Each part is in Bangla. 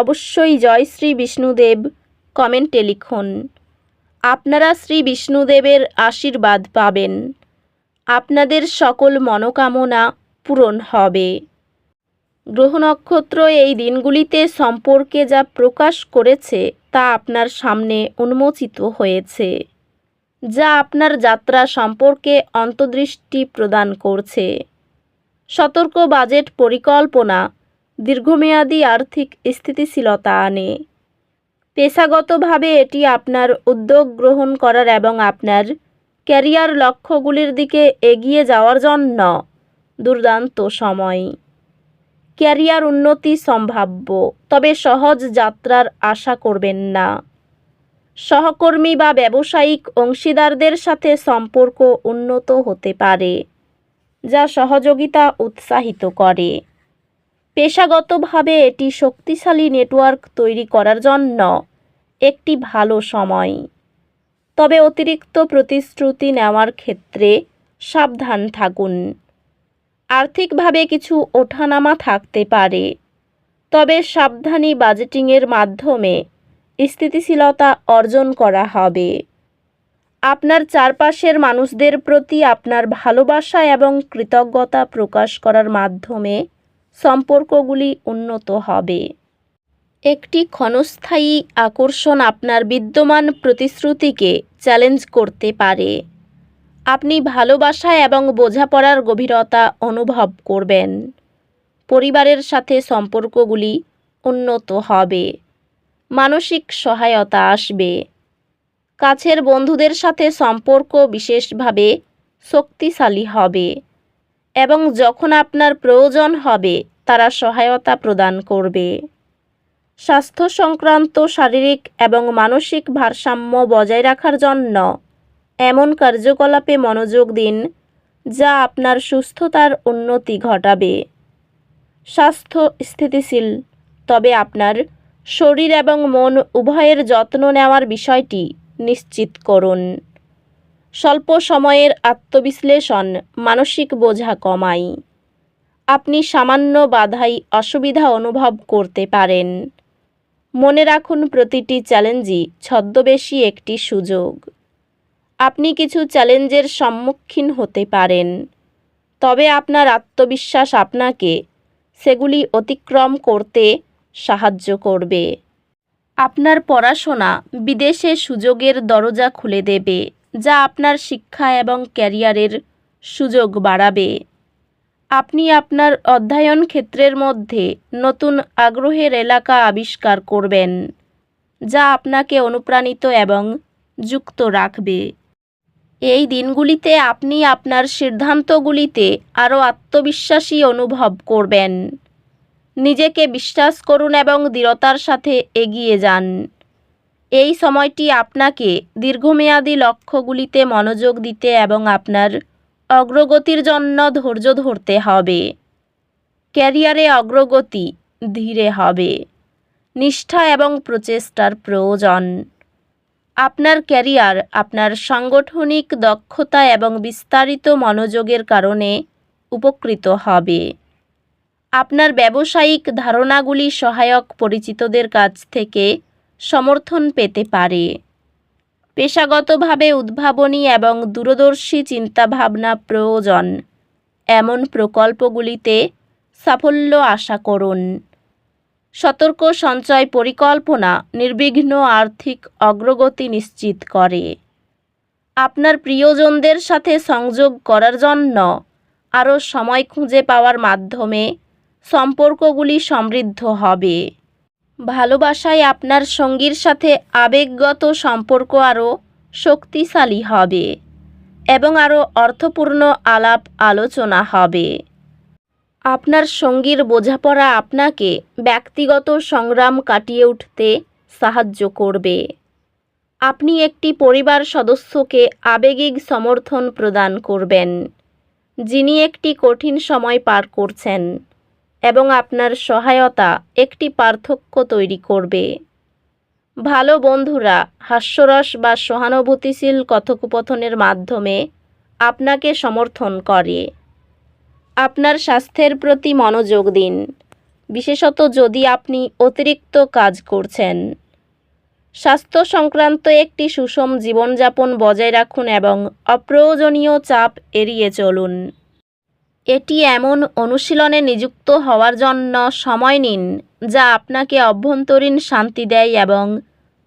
অবশ্যই জয় শ্রী বিষ্ণুদেব, কমেন্টে লিখুন। আপনারা শ্রী বিষ্ণুদেবের আশীর্বাদ পাবেন। আপনাদের সকল মনোকামনা পূরণ হবে। গ্রহ নক্ষত্র এই দিনগুলিতে সম্পর্কে যা প্রকাশ করেছে তা আপনার সামনে উন্মোচিত হয়েছে, যা আপনার যাত্রা সম্পর্কে অন্তর্দৃষ্টি প্রদান করছে। সতর্ক বাজেট পরিকল্পনা দীর্ঘমেয়াদী আর্থিক স্থিতিশীলতা আনে। পেশাগতভাবে এটি আপনার উদ্যোগ গ্রহণ করার এবং আপনার ক্যারিয়ার লক্ষ্যগুলির দিকে এগিয়ে যাওয়ার জন্য দুর্দান্ত সময়। ক্যারিয়ার উন্নতি সম্ভাব্য, তবে সহজ যাত্রার আশা করবেন না। সহকর্মী বা ব্যবসায়িক অংশীদারদের সাথে সম্পর্ক উন্নত হতে পারে, যা সহযোগিতা উৎসাহিত করে। পেশাগতভাবে এটি শক্তিশালী নেটওয়ার্ক তৈরি করার জন্য একটি ভালো সময়। তবে অতিরিক্ত প্রতিশ্রুতি নেওয়ার ক্ষেত্রে সাবধান থাকুন। আর্থিকভাবে কিছু ওঠানামা থাকতে পারে। তবে সাবধানী বাজেটিংয়ের মাধ্যমে স্থিতিশীলতা অর্জন করা হবে। আপনার চারপাশের মানুষদের প্রতি আপনার ভালোবাসা এবং কৃতজ্ঞতা প্রকাশ করার মাধ্যমে সম্পর্কগুলি উন্নত হবে। একটি ক্ষণস্থায়ী আকর্ষণ আপনার বিদ্যমান প্রতিশ্রুতিকে চ্যালেঞ্জ করতে পারে। আপনি ভালোবাসা এবং বোঝাপড়ার গভীরতা অনুভব করবেন। পরিবারের সাথে সম্পর্কগুলি উন্নত হবে। মানসিক সহায়তা আসবে। কাছের বন্ধুদের সাথে সম্পর্ক বিশেষভাবে শক্তিশালী হবে। এবং যখন আপনার প্রয়োজন হবে, তারা সহায়তা প্রদান করবে। স্বাস্থ্য সংক্রান্ত শারীরিক এবং মানসিক ভারসাম্য বজায় রাখার জন্য এমন কার্যকলাপে মনোযোগ দিন, যা আপনার সুস্থতার উন্নতি ঘটাবে। স্বাস্থ্য স্থিতিশীল, তবে আপনার শরীর এবং মন উভয়ের যত্ন নেওয়ার বিষয়টি নিশ্চিত করুন। স্বল্প সময়ের আত্মবিশ্লেষণ, মানসিক বোঝা কমায় আপনি সামান্য বাধাই অসুবিধা অনুভব করতে পারেন। মনে রাখুন প্রতিটি চ্যালেঞ্জই ছদ্মবেশী একটি সুযোগ। আপনি কিছু চ্যালেঞ্জের সম্মুখীন হতে পারেন। তবে আপনার আত্মবিশ্বাস আপনাকে সেগুলি অতিক্রম করতে সাহায্য করবে। আপনার পড়াশোনা বিদেশে সুযোগের দরজা খুলে দেবে। যা আপনার শিক্ষা এবং ক্যারিয়ারের সুযোগ বাড়াবে। আপনি আপনার অধ্যয়ন ক্ষেত্রের মধ্যে নতুন আগ্রহের এলাকা আবিষ্কার করবেন, যা আপনাকে অনুপ্রাণিত এবং যুক্ত রাখবে। এই দিনগুলিতে আপনি আপনার সিদ্ধান্তগুলিতে আরও আত্মবিশ্বাসী অনুভব করবেন। নিজেকে বিশ্বাস করুন এবং দৃঢ়তার সাথে এগিয়ে যান। এই সময়টি আপনাকে দীর্ঘমেয়াদী লক্ষ্যগুলিতে মনোযোগ দিতে এবং আপনার অগ্রগতির জন্য ধৈর্য ধরতে হবে। ক্যারিয়ারে অগ্রগতি ধীরে হবে। নিষ্ঠা এবং প্রচেষ্টার প্রয়োজন। আপনার ক্যারিয়ার, আপনার সাংগঠনিক দক্ষতা এবং বিস্তারিত মনোযোগের কারণে উপকৃত হবে। আপনার ব্যবসায়িক ধারণাগুলি সহায়ক পরিচিতদের কাছ থেকে সমর্থন পেতে পারে। পেশাগতভাবে উদ্ভাবনী এবং দূরদর্শী চিন্তাভাবনা প্রয়োজন। এমন প্রকল্পগুলিতে সাফল্য আশা করুন। সতর্ক সঞ্চয় পরিকল্পনা নির্বিঘ্ন আর্থিক অগ্রগতি নিশ্চিত করে। আপনার প্রিয়জনদের সাথে সংযোগ করার জন্য আরও সময় খুঁজে পাওয়ার মাধ্যমে সম্পর্কগুলি সমৃদ্ধ হবে। ভালোবাসায় আপনার সঙ্গীর সাথে আবেগগত সম্পর্ক আরও শক্তিশালী হবে এবং আরও অর্থপূর্ণ আলাপ আলোচনা হবে। আপনার সঙ্গীর বোঝাপড়া আপনাকে ব্যক্তিগত সংগ্রাম কাটিয়ে উঠতে সাহায্য করবে। আপনি একটি পরিবার সদস্যকে আবেগিক সমর্থন প্রদান করবেন, যিনি একটি কঠিন সময় পার করছেন। এবং আপনার সহায়তা একটি পার্থক্য তৈরি করবে। ভালো বন্ধুরা, হাস্যরস বা সহানুভূতিশীল কথোপকথনের মাধ্যমে আপনাকে সমর্থন করে। আপনার স্বাস্থ্যের প্রতি মনোযোগ দিন। বিশেষত যদি আপনি অতিরিক্ত কাজ করছেন। স্বাস্থ্য সংক্রান্ত একটি সুষম জীবনযাপন বজায় রাখুন এবং অপ্রয়োজনীয় চাপ এড়িয়ে চলুন। এটি এমন অনুশীলনে নিযুক্ত হওয়ার জন্য সময় নিন, যা আপনাকে অভ্যন্তরীণ শান্তি দেয় এবং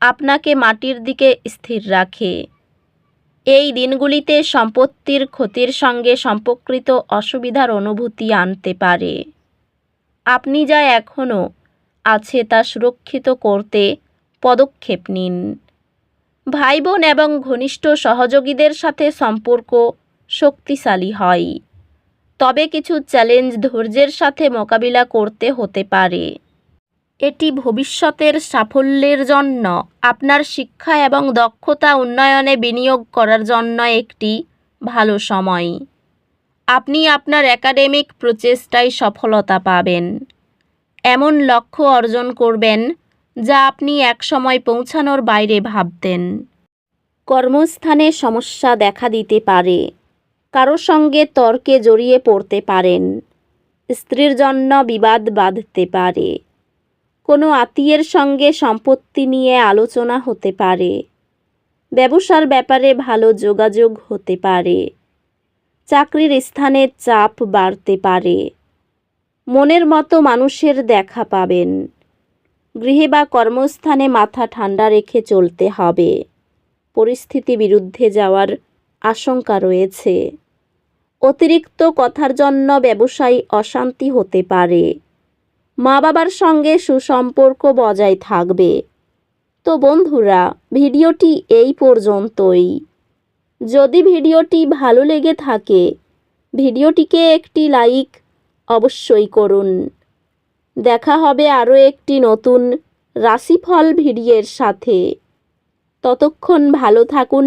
আপনাকে মাটির দিকে স্থির রাখে। এই দিনগুলিতে সম্পত্তির ক্ষতির সঙ্গে সম্পর্কিত অসুবিধার অনুভূতি আনতে পারে। আপনি যা এখনও আছে তা সুরক্ষিত করতে পদক্ষেপ নিন। ভাই বোন এবং ঘনিষ্ঠ সহযোগীদের সাথে সম্পর্ক শক্তিশালী হয়। তবে কিছু চ্যালেঞ্জ ধৈর্যের সাথে মোকাবিলা করতে হতে পারে। এটি ভবিষ্যতের সাফল্যের জন্য, আপনার শিক্ষা এবং দক্ষতা উন্নয়নে বিনিয়োগ করার জন্য একটি ভালো সময়। আপনি আপনার একাডেমিক প্রচেষ্টায় সফলতা পাবেন। এমন লক্ষ্য অর্জন করবেন যা আপনি একসময় পৌঁছানোর বাইরে ভাবতেন। কর্মস্থানে সমস্যা দেখা দিতে পারে। কারও সঙ্গে তর্কে জড়িয়ে পড়তে পারেন। স্ত্রীর জন্য বিবাদ বাঁধতে পারে। কোনো আত্মীয়ের সঙ্গে সম্পত্তি নিয়ে আলোচনা হতে পারে। ব্যবসার ব্যাপারে ভালো যোগাযোগ হতে পারে। চাকরির স্থানে চাপ বাড়তে পারে। মনের মতো মানুষের দেখা পাবেন। গৃহে বা কর্মস্থানে মাথা ঠান্ডা রেখে চলতে হবে। পরিস্থিতি বিরুদ্ধে যাওয়ার আশঙ্কা রয়েছে। অতিরিক্ত কথার জন্য ব্যবসায়ী অশান্তি হতে পারে। মা বাবার সঙ্গে সুসম্পর্ক বজায় থাকবে। তো বন্ধুরা, ভিডিওটি এই পর্যন্তই। যদি ভিডিওটি ভালো লেগে থাকে, ভিডিওটিকে একটি লাইক অবশ্যই করুন। দেখা হবে আরও একটি নতুন রাশিফল ভিডিওর সাথে। ততক্ষণ ভালো থাকুন